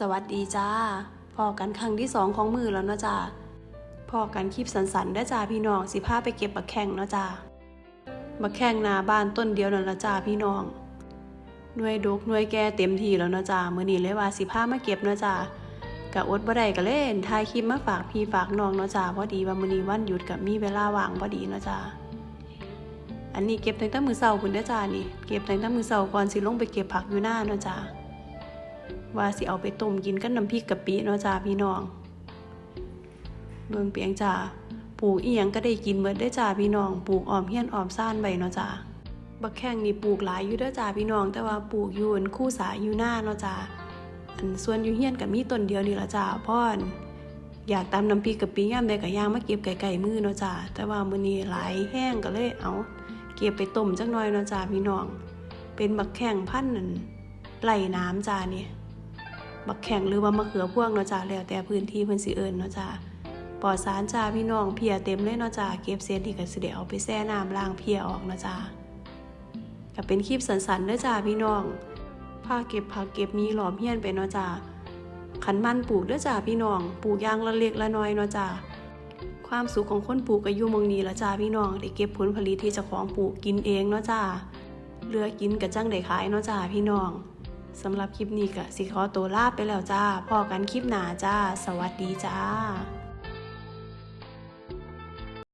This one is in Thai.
สวัสดีจ้าพอกันครั้งที่สองของมือแล้วเนาะจ้าพอกันคลิปสันๆได้จ้าพี่น้องสิพาไปเก็บบักแข้งเนาะจ้าบักแข้งนาบ้านต้นเดียวนั่นละจ้าพี่น้องหน่วยดกหน่วยแก่เต็มที่แล้วเนาะจ้ามื้อนี้เลยว่าสิพามาเก็บเนาะจ้ากะอดบ่ได้ก็เล่นถ่ายคลิปมาฝากพี่ฝากน้องเนาะจ้าพอดีว่ามื้อนี้วันหยุดกับมีเวลาว่างพอดีเนาะจ้าอันนี้เก็บตั้งแต่มื้อเช้าพุ่นเด้อจ้านี่เก็บตั้งแต่มื้อเช้าก่อนสิลงไปเก็บผักอยู่หน้าเนาะจ้า ว่าสิเอาไปต้มกินกับน้ำพริกกะปิเนาะจ้าพี่น้องเมืองเปียงจ้าปลูกอีหยังก็ได้กินเบิดได้จ้าพี่น้อง ปลูกออมเฮียนออมซ่านไว้เนาะจ้าบักแข้งนี่ปลูกหลายอยู่เด้อจ้าพี่น้อง แต่ว่าปลูกอยู่อันคู่สายอยู่หน้าเนาะจ้าอันส่วนอยู่เฮียนก็มีต้นเดียวนี่ละจ้าพ่อนอยากตำน้ำพริกกะปิย่ามใดก็ย่างมาเก็บไก่ๆมือเนาะจ้าแต่ว่ามื้อนี้หลายแห้งก็เลยเอาเก็บไปต้มจักหน่อยเนาะจ้าพี่น้อง เป็นบักแข้งพันธุ์นั่นไหลน้ำจ้านี่ บักแข่งหรือว่ามะเขือพ่วงเนาะจ้าแล้วแต่พื้นที่เพิ่นสิเอิ้นเนาะจ้าปลอดสารจ้าพี่น้องเพียเต็มเลยเนาะจ้าเก็บเศษที่ก็สิได้เอาไปแช่น้ำล้างเพียออกเนาะจ้าก็เป็นคลิปสันๆเด้อจ้าพี่น้องพาเก็บผักเก็บมีหลอมเฮียนไปเนาะจ้าขันมันปลูกเด้อจ้าพี่น้องปลูกย่างละเล็กละน้อยเนาะจ้าความสุขของคนปลูกก็อยู่มองนี้ละจ้าพี่น้องได้เก็บผลผลิตที่เจ้าของปลูกกินเองเนาะจ้าเหลือกินก็จังได้ขายเนาะจ้าพี่น้อง สำหรับคลิปนี้ก็สิขอตัวลาไปแล้วจ้าพอกันคลิปหน้าจ้า สวัสดีจ้า